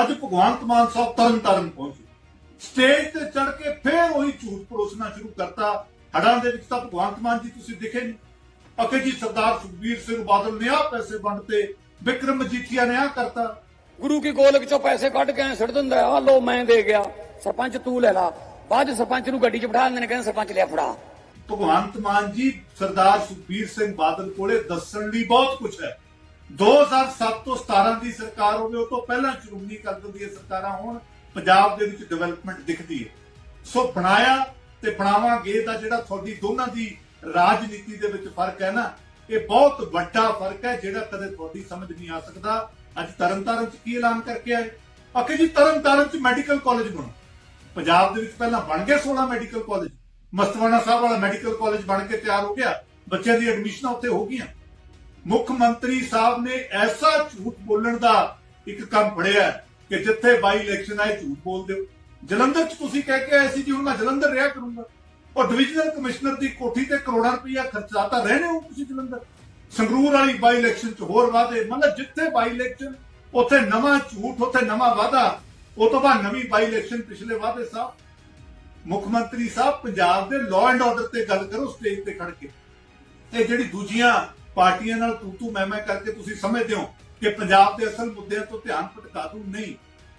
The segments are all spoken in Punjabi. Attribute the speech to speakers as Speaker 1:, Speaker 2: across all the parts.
Speaker 1: ਅੱਜ ਭਗਵੰਤ ਮਾਨ ਸਾਹਿਬ ਤਰਨ ਤਾਰਨ ਪਹੁੰਚੇ। ਸਟੇਜ ਤੇ ਚੜ ਕੇ ਫੇਰ ਉਹੀ ਝੂਠ ਪਰੋਸਣਾ ਸ਼ੁਰੂ ਕਰਤਾ। ਹੜਾਂ ਦੇ ਵਿੱਚ ਤਾਂ ਭਗਵੰਤ ਮਾਨ ਜੀ ਤੁਸੀਂ ਦਿਖੇ ਨਹੀਂ ਅਕੇ ਜੀ ਸਰਦਾਰ ਸੁਖਬੀਰ ਸਿੰਘ ਬਾਦਲ ਨੇ ਆ ਪੈਸੇ ਵੰਡਤੇ ਵਿਕਰਮ ਮਜੀਠੀਆ ਨੇ ਆ ਕਰਤਾ।
Speaker 2: ਗੁਰੂ ਕੀ ਗੋਲਕ ਚੋਂ ਪੈਸੇ ਕੱਢ ਕੇ ਸੁੱਟ ਦਿੰਦਾ ਆ ਲੋ ਮੈਂ ਦੇ ਗਿਆ। ਸਰਪੰਚ ਤੂੰ ਲੈ ਲਾ। ਬਾਅਦ ਸਰਪੰਚ ਨੂੰ ਗੱਡੀ 'ਚ ਬਿਠਾ ਦਿੰਦੇ ਨੇ ਕਹਿੰਦੇ ਸਰਪੰਚ ਲਿਆ ਫੜਾ।
Speaker 1: ਭਗਵੰਤ ਮਾਨ ਜੀ ਸਰਦਾਰ ਸੁਖਬੀਰ ਸਿੰਘ ਬਾਦਲ ਕੋਲੇ ਦੱਸਣ ਲਈ ਬਹੁਤ ਕੁਝ ਹੈ। 2007 ਤੋਂ 17 ਦੀ ਸਰਕਾਰ ਹੋਵੇ, ਉਹ ਤੋਂ ਪਹਿਲਾਂ ਸ਼੍ਰੋਮਣੀ ਅਕਾਲੀ ਦੀਆਂ ਸਰਕਾਰਾਂ ਹੋਣ, ਪੰਜਾਬ ਦੇ ਵਿੱਚ ਡਿਵੈਲਪਮੈਂਟ ਦਿਖਦੀ ਹੈ। ਸੋ ਬਣਾਇਆ ਤੇ ਬਣਾਵਾਂਗੇ ਦਾ ਜਿਹੜਾ ਤੁਹਾਡੀ ਦੋਨਾਂ ਦੀ ਰਾਜਨੀਤੀ ਦੇ ਵਿੱਚ ਫ਼ਰਕ ਹੈ ਨਾ, ਇਹ ਬਹੁਤ ਵੱਡਾ ਫ਼ਰਕ ਹੈ, ਜਿਹੜਾ ਕਦੇ ਤੁਹਾਡੀ ਸਮਝ ਨਹੀਂ ਆ ਸਕਦਾ। ਅੱਜ ਤਰਨਤਾਰਨ ਚ ਕੀ ਐਲਾਨ ਕਰਕੇ ਆਏ? ਅਕੇ ਜੀ, ਤਰਨਤਾਰਨ ਚ ਮੈਡੀਕਲ ਕਾਲਜ ਬਣੋ। ਪੰਜਾਬ ਦੇ ਵਿੱਚ ਪਹਿਲਾਂ ਬਣ ਗਿਆ 16 ਮੈਡੀਕਲ ਕਾਲਜ। ਮਸਤਵਾਨਾ ਸਾਹਿਬ ਵਾਲਾ ਮੈਡੀਕਲ ਕਾਲਜ ਬਣ ਕੇ ਤਿਆਰ ਹੋ ਗਿਆ। ਬੱਚਿਆਂ ਦੀ ਐਡਮਿਸ਼ਨਾਂ ਉੱਥੇ ਹੋ ਗਈਆਂ। ਮੁੱਖ ਮੰਤਰੀ ਸਾਹਿਬ ਨੇ ਐਸਾ ਝੂਠ ਬੋਲਣ ਦਾ ਇੱਕ ਕੰਮ ਫੜਿਆ ਕਿ ਜਿੱਥੇ ਬਾਈ ਇਲੈਕਸ਼ਨ ਆਏ ਝੂਠ ਬੋਲਦੇ ਹੋ ਜਲੰਧਰ ਚ ਤੁਸੀਂ ਕਹਿ ਕੇ ਆਏ ਸੀ ਜੀ, ਹੁਣ ਮੈਂ ਜਲੰਧਰ ਰਿਹਾ ਕਰੂੰਗਾ। ਔਰ ਡਿਵੀਜ਼ਨਲ ਕਮਿਸ਼ਨਰ ਦੀ ਕੋਠੀ ਤੇ ਕਰੋੜਾਂ ਰੁਪਈਆ ਖਰਚਾ ਰਹਿਣੇ ਹੋ ਤੁਸੀਂ ਜਲੰਧਰ। ਸੰਗਰੂਰ ਵਾਲੀ ਬਾਈ ਇਲੈਕਸ਼ਨ ਚ ਹੋਰ ਵਾਅਦੇ। ਮਤਲਬ ਜਿੱਥੇ ਬਾਈ ਇਲੈਕਸ਼ਨ, ਉੱਥੇ ਨਵਾਂ ਝੂਠ, ਉੱਥੇ ਨਵਾਂ ਵਾਅਦਾ। ਉਹ ਤੋਂ ਬਾਅਦ ਨਵੀਂ ਬਾਈ ਇਲੈਕਸ਼ਨ ਪਿਛਲੇ ਵਾਅਦੇ ਸਾਹਿਬ ਮੁੱਖ ਮੰਤਰੀ ਸਾਹਿਬ, ਪੰਜਾਬ ਦੇ ਲਾਅ ਐਂਡ ਆਰਡਰ ਤੇ ਗੱਲ ਕਰੋ ਸਟੇਜ ਤੇ ਖੜ ਕੇ। ਇਹ ਜਿਹੜੀ ਦੂਜੀਆਂ ਪਾਰਟੀਆਂ ਨਾਲ ਤੂੰ ਤੂੰ ਮੈਂ ਮੈਂ ਕਰਕੇ ਤੁਸੀਂ ਸਮਝਦੇ ਹੋ ਕਿ ਪੰਜਾਬ ਦੇ ਅਸਲ ਮੁੱਦਿਆਂ ਤੋਂ ਧਿਆਨ ਭਟਕਾ ਦੂ ਨਹੀਂ।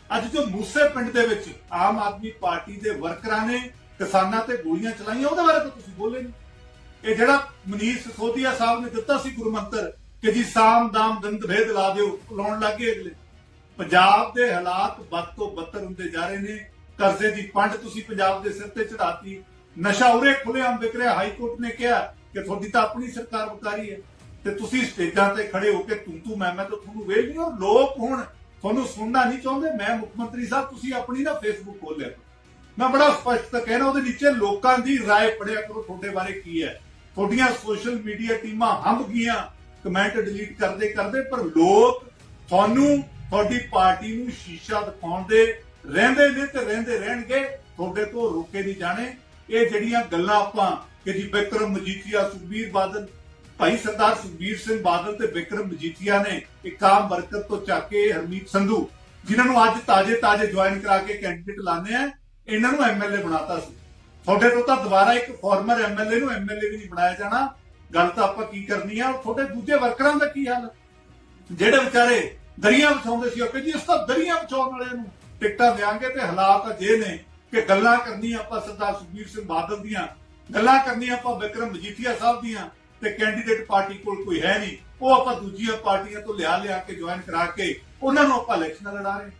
Speaker 1: ਅੱਜ ਜੋ ਮੂਸੇ ਪਿੰਡ ਦੇ ਵਿੱਚ ਆਮ ਆਦਮੀ ਪਾਰਟੀ ਦੇ ਵਰਕਰਾਂ ਨੇ ਕਿਸਾਨਾਂ ਤੇ ਗੋਲੀਆਂ ਚਲਾਈਆਂ, ਉਹਦੇ ਬਾਰੇ ਤਾਂ ਤੁਸੀਂ ਬੋਲੇ ਨਹੀਂ ਇਹ ਜਿਹੜਾ ਮਨੀਸ਼ ਸੋਧੀਆ ਸਾਹਿਬ ਨੇ ਦਿੱਤਾ ਸੀ ਗੁਰੂ ਕਿ ਜੀ ਸਾਮ ਦਾਮ ਦੰਦ ਭੇਦ ਲਾ ਦਿਓ, ਲਾਉਣ ਲੱਗੇ ਅਗਲੇ। ਪੰਜਾਬ ਦੇ ਹਾਲਾਤ ਵੱਧ ਤੋਂ ਬੱਤਰ ਹੁੰਦੇ ਜਾ ਰਹੇ ਨੇ। ਕਰਜ਼ੇ ਦੀ ਪੰਡ ਤੁਸੀਂ ਪੰਜਾਬ ਦੇ ਸਿਰ ਤੇ ਚੜਾਤੀ ਨਸ਼ਾ ਉਰੇ ਖੁੱਲ੍ਹੇਆਮ ਵਿਕ ਰਿਹਾ ਹਾਈ ਕੋਰਟ ਨੇ ਕਿਹਾ ਕਿ ਤੁਹਾਡੀ ਤਾਂ ਆਪਣੀ ਸਰਕਾਰ ਬਕਾਰੀ ਹੈ। ਤੇ ਤੁਸੀਂ ਸਟੇਜਾਂ ਤੇ ਖੜੇ ਹੋ ਕੇ ਤੂੰ ਤੂੰ ਮੈਂ ਮੈਂ ਤਾਂ ਤੁਹਾਨੂੰ ਵੇਖ ਨਹੀਂ ਔਰ ਲੋਕ ਹੁਣ ਤੁਹਾਨੂੰ ਸੁਣਨਾ ਨਹੀਂ ਚਾਹੁੰਦੇ ਮੈਂ ਮੁੱਖ ਮੰਤਰੀ ਸਾਹਿਬ ਤੁਸੀਂ ਆਪਣੀ ਨਾ ਫੇਸਬੁੱਕ ਖੋਲ ਲਿਆ ਕਰੋ। ਮੈਂ ਬੜਾ ਸਪਸ਼ਟ ਕਹਿਣਾ ਉਹਦੇ ਨੀਚੇ ਲੋਕਾਂ ਦੀ رائے ਪੜਿਆ ਕਰੋ ਤੁਹਾਡੇ ਬਾਰੇ ਕੀ ਹੈ ਤੁਹਾਡੀਆਂ ਸੋਸ਼ਲ ਮੀਡੀਆ ਟੀਮਾਂ ਹੰਭ ਗਈਆਂ ਕਮੈਂਟ ਡਿਲੀਟ ਕਰਦੇ ਕਰਦੇ ਪਰ ਲੋਕ ਤੁਹਾਨੂੰ ਤੁਹਾਡੀ ਪਾਰਟੀ ਨੂੰ ਸ਼ੀਸ਼ਾ ਦਿਖਾਉਣ ਦੇ ਰਹਿੰਦੇ ਨੇ ਤੇ ਰਹਿੰਦੇ ਰਹਿਣਗੇ ਤੁਹਾਡੇ ਤੋਂ ਰੋਕੇ ਨਹੀਂ ਜਾਣੇ ਇਹ ਜਿਹੜੀਆਂ ਗੱਲਾਂ ਆਪਾਂ ਕਿ ਜੀ ਵਿਕਰਮ ਮਜੀਠੀਆ ਸੁਖਬੀਰ ਬਾਦਲ ਭਾਈ ਸਰਦਾਰ ਸੁਖਬੀਰ ਸਿੰਘ ਬਾਦਲ ਤੇ ਵਿਕਰਮ ਮਜੀਠੀਆ ਨੇ ਇੱਕ ਆਮ ਵਰਕਰ ਤੋਂ ਚੱਕ ਕੇ ਹਰਮੀਤ ਸੰਧੂ, ਜਿਨ੍ਹਾਂ ਨੂੰ ਅੱਜ ਤਾਜੇ ਤਾਜੇ ਜੁਆਇਨ ਕਰਾ ਕੇ ਕੈਂਡੀਡੇਟ ਲਾਣੇ ਆ, ਇਹਨਾਂ ਨੂੰ ਐਮਐਲਏ ਬਣਾਤਾ ਸੀ। ਤੁਹਾਡੇ ਤੋਂ ਤਾਂ ਦੁਬਾਰਾ ਇੱਕ ਫਾਰਮਰ ਐਮਐਲਏ ਨੂੰ ਐਮਐਲਏ ਵੀ ਨਹੀਂ ਬਣਾਇਆ ਜਾਣਾ। ਗੱਲ ਤਾਂ ਆਪਾਂ ਕੀ ਕਰਨੀ ਆ, ਤੁਹਾਡੇ ਦੂਜੇ ਵਰਕਰਾਂ ਦਾ ਕੀ ਹਾਲ? ਜਿਹੜੇ ਵਿਚਾਰੇ ਦਰੀਆਂ ਵਿਛਾਉਂਦੇ ਸੀ ਉਹ ਕਿ ਇਸ ਤਾਂ ਦਰੀਆਂ ਵਿਛਾਉਣ ਵਾਲਿਆਂ ਨੂੰ ਟਿਕਟਾਂ ਦੇਾਂਗੇ ਤੇ ਹਾਲਾਤ ਅਜੇ ਨੇ ਕਿ ਗੱਲਾਂ ਕਰਨੀਆਂ ਆਪਾਂ ਸਰਦਾਰ ਸੁਖਬੀਰ ਸਿੰਘ ਬਾਦਲ ਦੀਆਂ, ਗੱਲਾਂ ਕਰਨੀਆਂ ਆਪਾਂ ਵਿਕਰਮ ਮਜੀਠੀਆ ਸਾਹਿਬ ਦੀਆਂ ਤੇ ਕੈਂਡੀਡੇਟ ਪਾਰਟੀ ਕੋਲ ਕੋਈ ਹੈ ਨਹੀਂ। ਉਹ ਆਪਾਂ ਦੂਜੀਆਂ ਪਾਰਟੀਆਂ ਤੋਂ ਲਿਆ ਲਿਆ ਕੇ ਜੁਆਇਨ ਕਰਾ ਕੇ ਉਹਨਾਂ ਨੂੰ ਆਪਾਂ ਇਲੈਕਸ਼ਨ ਲੜਾ ਰਹੇ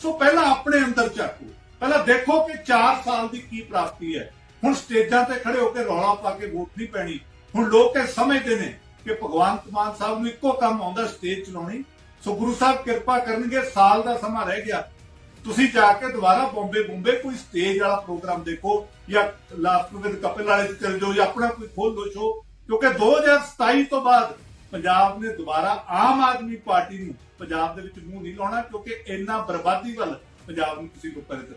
Speaker 1: ਸੋ ਪਹਿਲਾਂ ਆਪਣੇ ਅੰਦਰ ਝਾਕੋ ਪਹਿਲਾਂ ਦੇਖੋ ਕਿ 4 ਸਾਲ ਦੀ ਕੀ ਪ੍ਰਾਪਤੀ ਹੈ। ਹੁਣ ਸਟੇਜਾਂ ਤੇ ਖੜੇ ਹੋ ਕੇ ਰੌਲਾ ਪਾ ਕੇ ਵੋਟ ਨਹੀਂ ਪੈਣੀ। ਹੁਣ ਲੋਕ ਇਹ ਸਮਝਦੇ ਨੇ ਕਿ ਭਗਵੰਤ ਮਾਨ ਸਾਹਿਬ ਨੂੰ ਇੱਕੋ ਕੰਮ ਆਉਂਦਾ ਸਟੇਜ ਚਲਾਉਣੀ। ਸੋ ਗੁਰੂ ਸਾਹਿਬ ਕਿਰਪਾ ਕਰਨਗੇ, ਸਾਲ ਦਾ ਸਮਾਂ ਰਹਿ ਗਿਆ। ਤੁਸੀਂ ਜਾ ਕੇ ਦੁਬਾਰਾ ਬੰਬੇ ਬੰਬੇ ਕੋਈ ਸਟੇਜ ਵਾਲਾ ਪ੍ਰੋਗਰਾਮ ਦੇਖੋ ਜਾਂ ਲਾਸਟ ਵਿਦ ਕਪਿਲ ਵਾਲੇ ਚ ਚਲ ਜਾਓ ਜਾਂ ਆਪਣਾ ਕੋਈ ਖੋਲ ਲੋ ਸ਼ੋ ਕਿਉਂਕਿ 2027 ਤੋਂ ਬਾਅਦ ਪੰਜਾਬ ਨੇ ਦੁਬਾਰਾ ਆਮ ਆਦਮੀ ਪਾਰਟੀ ਨੂੰ ਪੰਜਾਬ ਦੇ ਵਿੱਚ ਮੂੰਹ ਨਹੀਂ ਲਾਉਣਾ ਕਿਉਂਕਿ ਇੰਨਾ ਬਰਬਾਦੀ ਵੱਲ ਪੰਜਾਬ ਨੂੰ ਤੁਸੀਂ ਲੋਕਾਂ ਦੇ